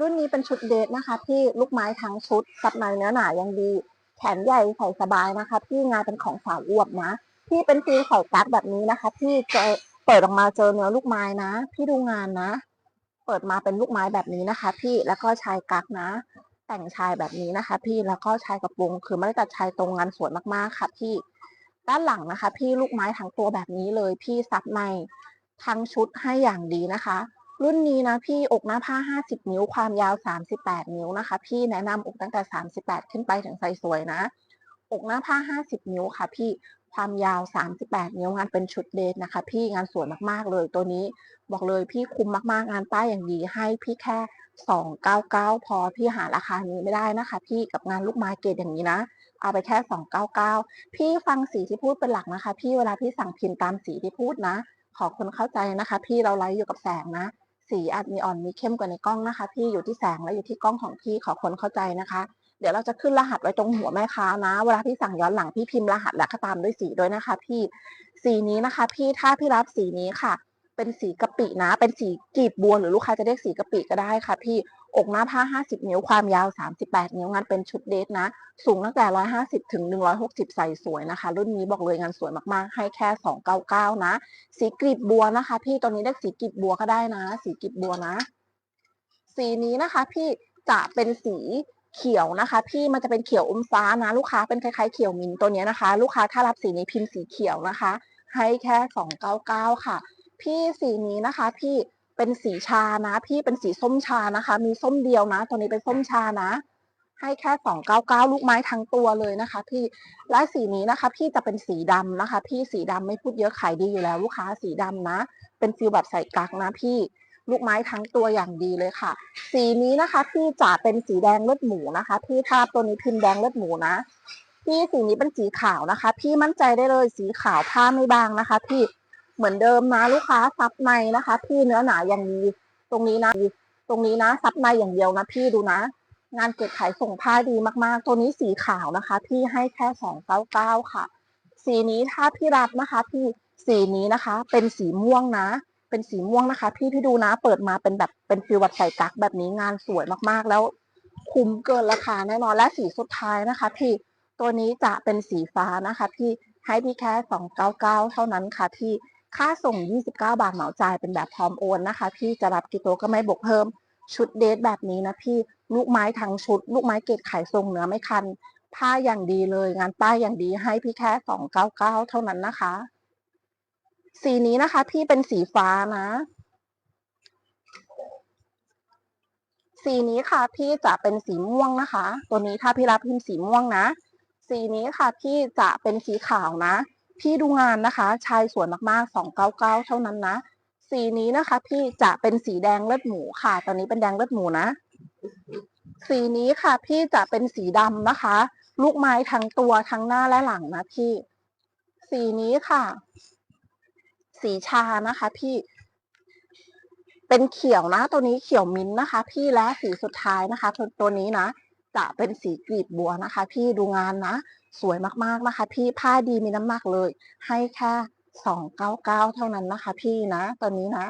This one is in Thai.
รุ่นนี้เป็นชุดเดทนะคะที่ลูกไม้ทั้งชุดซับในเนื้อหนายังดี แขนใหญ่ใส่สบายนะคะที่งานเป็นของสาวอวบนะที่เป็นฟิลใส่กั๊กแบบนี้นะคะที่เจอเปิดออกมาเจอเนื้อลูกไม้นะ พี่ดูงานนะ เปิดมาเป็นลูกไม้แบบนี้นะคะ พี่แล้วก็ชายกั๊กนะ แต่งชายแบบนี้นะคะ พี่แล้วก็ชายกระโปรงคือไม่ได้ตัดชายตรงงานสวยมากๆค่ะพี่ด้านหลังนะคะ พี่ลูกไม้ทั้งตัวแบบนี้เลย พี่ซับในทั้งชุดให้อย่างดีนะคะ รุ่นนี้นะพี่อกหน้าผ้า 50 นิ้ว ความยาว 38 นิ้วนะคะ พี่แนะนำอกตั้งแต่ 38 ขึ้นไปถึงไซส์สวยนะ อกหน้าผ้า 50 นิ้วค่ะ พี่ความยาว 38 นิ้วงานเป็นชุดเดทนะคะ พี่งานสวยมากๆเลยตัวนี้ บอกเลยพี่คุ้มมากๆงานป้ายอย่างดีให้พี่แค่ 299 พอพี่หาราคานี้ไม่ได้นะคะ พี่กับงานลูกไม้เกรดอย่างนี้นะ เอาไปแค่ 299 พี่ฟังสีที่พูดเป็นหลักนะคะ พี่เวลาพี่สั่งพิมพ์ตามสีที่พูดนะ ขอคนเข้าใจนะคะ พี่เราไลฟ์อยู่กับแสงนะ สีอาจมีอ่อนมีเข้มกว่าในกล้องนะคะ พี่อยู่ที่แสงและอยู่ที่กล้องของพี่ขอคนเข้าใจนะคะ เดี๋ยวเราจะขึ้นรหัสไว้ตรงหัวแม่ค้านะ เวลาพี่สั่งย้อนหลังพี่พิมพ์รหัสและก็ตามด้วยสีด้วยนะคะ พี่สีนี้นะคะ พี่ถ้าพี่รับสีนี้ค่ะ เป็นสีกะปินะ เป็นสีกีบบัวหรือลูกค้าจะเรียกสีกะปิก็ได้ค่ะ พี่ อกหน้าผ้า 50 นิ้วความยาว 38 นิ้วงานเป็นชุดเดทนะ สูงตั้งแต่ 150 ถึง 160 ใส่สวยนะคะ รุ่นนี้บอกเลยงานสวยมากๆ ให้แค่ 299 นะ สีกลีบบัวนะคะ พี่ตัวนี้เรียกสีกลีบบัวก็ได้นะ สีกลีบบัวนะ สีนี้นะคะพี่จะเป็นสีเขียวนะคะ พี่มันจะเป็นเขียวอมฟ้านะ ลูกค้าเป็นคล้ายๆเขียวมินตัวนี้นะคะ ลูกค้าถ้ารับสีนี้พิมพ์สีเขียวนะคะ ให้แค่ 299 ค่ะ พี่สีนี้นะคะ พี่ เป็นสีชานะ พี่เป็นสีส้มชานะคะ มีส้มเดียวนะตัวนี้เป็นส้มชานะ ให้แค่299ลูกไม้ทั้งตัวเลยนะคะ พี่และสีนี้นะคะ พี่จะเป็นสีดำนะคะ พี่สีดำไม่พูดเยอะขายดีอยู่แล้วลูกค้าสีดำนะ เป็นฟิลแบบใส่กักนะพี่ลูกไม้ทั้งตัวอย่างดีเลยค่ะ สีนี้นะคะพี่จะเป็นสีแดงเลือดหมูนะคะ พี่ถ้าตัวนี้พิมพ์แดงเลือดหมูนะ พี่สีนี้เป็นสีขาวนะคะ พี่มั่นใจได้เลยสีขาวผ้าไม่บางนะคะ พี่ เหมือนเดิมนะลูกค้าซับในนะคะ พี่เนื้อหนาอย่างดีตรงนี้นะ ตรงนี้นะ ซับในอย่างเดียวนะพี่ดูนะ งานเก็บขายส่งผ้าดีมากๆ ตัวนี้สีขาวนะคะ พี่ให้แค่สองเก้าเก้าค่ะ สีนี้ถ้าพี่รับนะคะ พี่สีนี้นะคะ เป็นสีม่วงนะ เป็นสีม่วงนะคะ พี่พี่ดูนะ เปิดมาเป็นแบบเป็นฟิลแบบใส่กักแบบนี้งานสวยมากๆ แล้วคุ้มเกินราคาแน่นอนและสีสุดท้ายนะคะ พี่ตัวนี้จะเป็นสีฟ้านะคะ พี่ให้พี่แค่สองเก้าเก้าเท่านั้นค่ะพี่ ค่าส่ง 29 บาทเหมาจ่ายเป็นแบบพร้อมโอนนะคะ พี่จะรับกี่ตัวก็ไม่บวกเพิ่ม ชุดเดทแบบนี้นะพี่ลูกไม้ทั้งชุด ลูกไม้เกรดขายทรงเนื้อไม่คัน ผ้าอย่างดีเลย งานป้ายอย่างดีให้พี่แค่สองเก้าเก้าเท่านั้นนะคะ สีนี้นะคะ พี่เป็นสีฟ้านะสีนี้ค่ะพี่จะเป็นสีม่วงนะคะ ตัวนี้ถ้าพี่รับพิมพ์สีม่วงนะ สีนี้ค่ะพี่จะเป็นสีขาวนะ พี่ดูงานนะคะ ชายสวยมากๆ 299 เท่านั้นนะ สีนี้นะคะ พี่จะเป็นสีแดงเลือดหมูค่ะ ตอนนี้เป็นแดงเลือดหมูนะ สีนี้ค่ะ พี่จะเป็นสีดำนะคะ ลูกไม้ทั้งตัวทั้งหน้าและหลังนะพี่ สีนี้ค่ะ สีชานะคะ พี่ เป็นเขียวนะ ตัวนี้เขียวมิ้นนะคะ พี่และสีสุดท้ายนะคะ ตัวตัวนี้นะ จะเป็นสีกลีบบัวนะคะ พี่ดูงานนะ สวยมากๆนะคะ พี่ผ้าดีมีน้ำหนักเลย ให้แค่สองเก้าเก้าเท่านั้นนะคะ พี่นะตัวนี้นะ